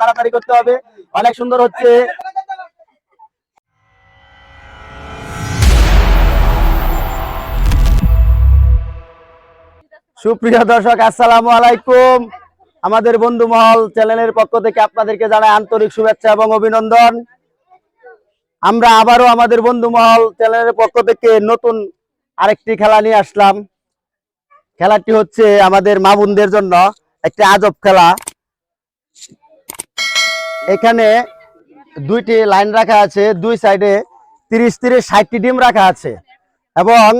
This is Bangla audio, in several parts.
তাড়াতাড়ি করতে হবে। অনেক সুন্দর হচ্ছে। সুপ্রিয় দর্শক, আসসালামু আলাইকুম। আমাদের বন্ধু মহল চ্যানেলের পক্ষ থেকে আপনাদেরকে জানাই আন্তরিক শুভেচ্ছা এবং অভিনন্দন। আমরা আবারও আমাদের বন্ধু মহল চ্যানেলের পক্ষ থেকে নতুন আরেকটি খেলা নিয়ে আসলাম। খেলাটি হচ্ছে আমাদের মা বোনদের জন্য একটি আজব খেলা। এখানে দুইটি লাইন রাখা আছে, দুই সাইডে তিরিশ তিরিশ, ষাটটি ডিম রাখা আছে। এবং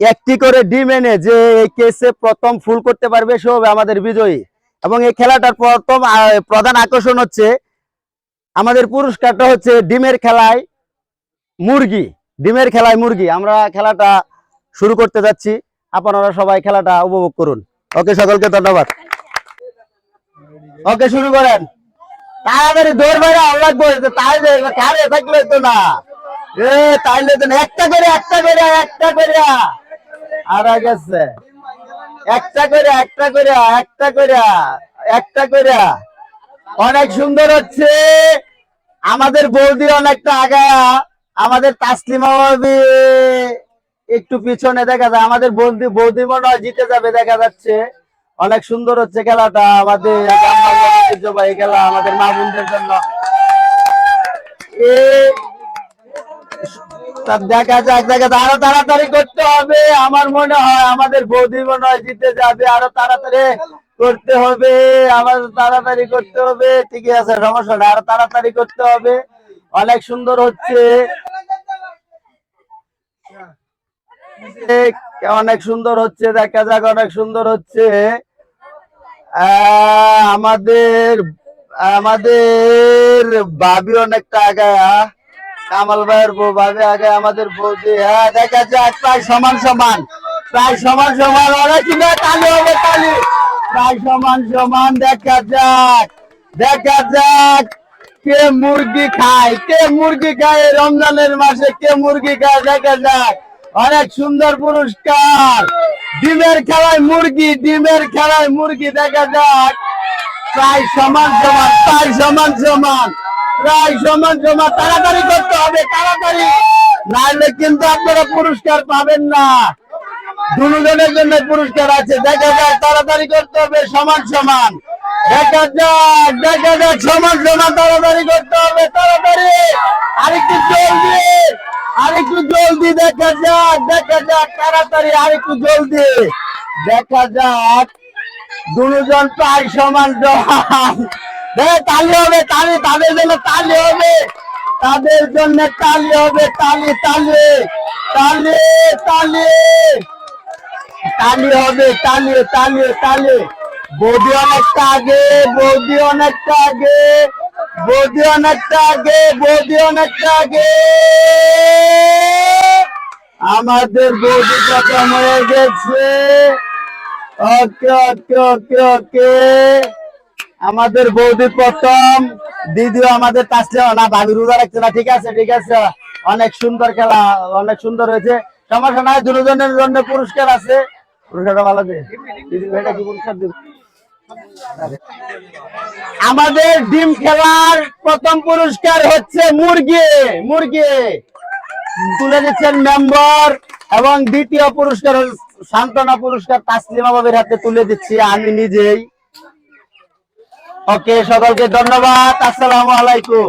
একটি করে ডিম এনে যে এই কেসে প্রথম ফুল করতে পারবে সে হবে আমাদের বিজয়ী। এবং এই খেলাটার প্রথম প্রধান আকর্ষণ হচ্ছে আমাদের পুরস্কারটা হচ্ছে ডিমের খেলায় মুরগি, ডিমের খেলায় মুরগি। আমরা খেলাটা শুরু করতে যাচ্ছি। আপনারা সবাই খেলাটা উপভোগ করুন। ওকে, সকলকে ধন্যবাদ। ওকে, শুরু করেন। তাড়াতাড়ি দৌড় বাইরে আল্লাহ লাগবে তাহলে কারে থাকলে তো না। এ তাইলে তো। একটা করে একটা করে একটা করে। আর গেছে। একটা করে একটা করে একটা করে একটা করে। অনেক সুন্দর হচ্ছে। আমাদের বৌদি অনেকটা আগায়া আমাদের তাসলিমা ভাবি একটু পিছনে দেখা যায়, আমাদের বৌদি বৌদি মনে হয় জিতে যাবে, দেখা যাচ্ছে। অনেক সুন্দর হচ্ছে খেলাটা, আমাদের ঐতিহ্যবাহী খেলা আমাদের মা বোনদের জন্য। দেখা যাক দেখা যাক। আরও তাড়াতাড়ি করতে হবে, আমার মনে হয় আমাদের বৌদি মনে হয় জিতে যাবে। আরও তাড়াতাড়ি করতে হবে আমাদের তাড়াতাড়ি করতে হবে। ঠিকই আছে, সমস্যা আরও তাড়াতাড়ি করতে হবে। অনেক সুন্দর হচ্ছে। অনেক সুন্দর হচ্ছে, দেখা যাক, অনেক সুন্দর হচ্ছে। আমাদের আমাদের ভাবি অনেকটা আগায়া কামাল ভাইয়ের বউ ভাবি আগে আমাদের বৌদি হ্যাঁ দেখা যাক, প্রায় সমান সমান, প্রায় সমান সমান অনেক তালি হবে, তালি। প্রায় সমান সমান, দেখা যাক দেখা যাক, কে মুরগি খায়, কে মুরগি খায় রমজানের মাসে, কে মুরগি খায়, দেখা যাক। অনেক সুন্দর পুরস্কার। ডিমের খেলায় মুরগি, ডিমের খেলায় মুরগি, দেখা যাক। প্রায় সমান সমান, প্রায় সমান সমান, প্রায় সমান সমান। তাড়াতাড়ি করতে হবে, তাড়াতাড়ি। নাহলে কিন্তু আপনারা পুরস্কার পাবেন না। দুজনের জন্য পুরস্কার আছে, দেখা যাক, তাড়াতাড়ি করতে হবে, সমান সমান। দেখা যাক দেখা যাক, সমান সমান, তাড়াতাড়ি করতে হবে, তাড়াতাড়ি। আরেকটু জলদি আরেকটু জলদি দেখা যাক দেখা যাক, তাড়াতাড়ি আরেকটু জলদি। দেখা যাক, দুজন প্রায় সমান তালি হবে, তালি, তাদের জন্য তালি হবে। তাদের জন্য তালি হবে, তালি তালি তালি তালি। তালি হবে, তালি তালি তালি। বৌদি অনেকটা আগে, বৌদি অনেকটা আগে। বৌদি অনেকটা আগে বৌদি অনেকটা আগে। আমাদের বৌদি প্রথম হয়ে গেছে। ওকে ওকে ওকে ওকে। আমাদের বৌদি প্রথম, দিদিও আমাদের তাসলিমা না ভাবি রোজা রাখছে না, ঠিক আছে ঠিক আছে। অনেক সুন্দর খেলা, অনেক সুন্দর হয়েছে। সমস্যা নাই, দুজনের জন্য পুরস্কার আছে। পুরস্কারটা ভালো দিদি ভাইটা কি পুরস্কার দিবে। আমাদের ডিম খেলার প্রথম পুরস্কার হচ্ছে মুরগি মুরগি। তুলে দিচ্ছেন মেম্বার এবং দ্বিতীয় পুরস্কার সান্ত্বনা পুরস্কার, তাসলিমা বাবের হাতে তুলে দিচ্ছি আমি নিজেই। ওকে, সকলকে ধন্যবাদ, আসসালামু আলাইকুম।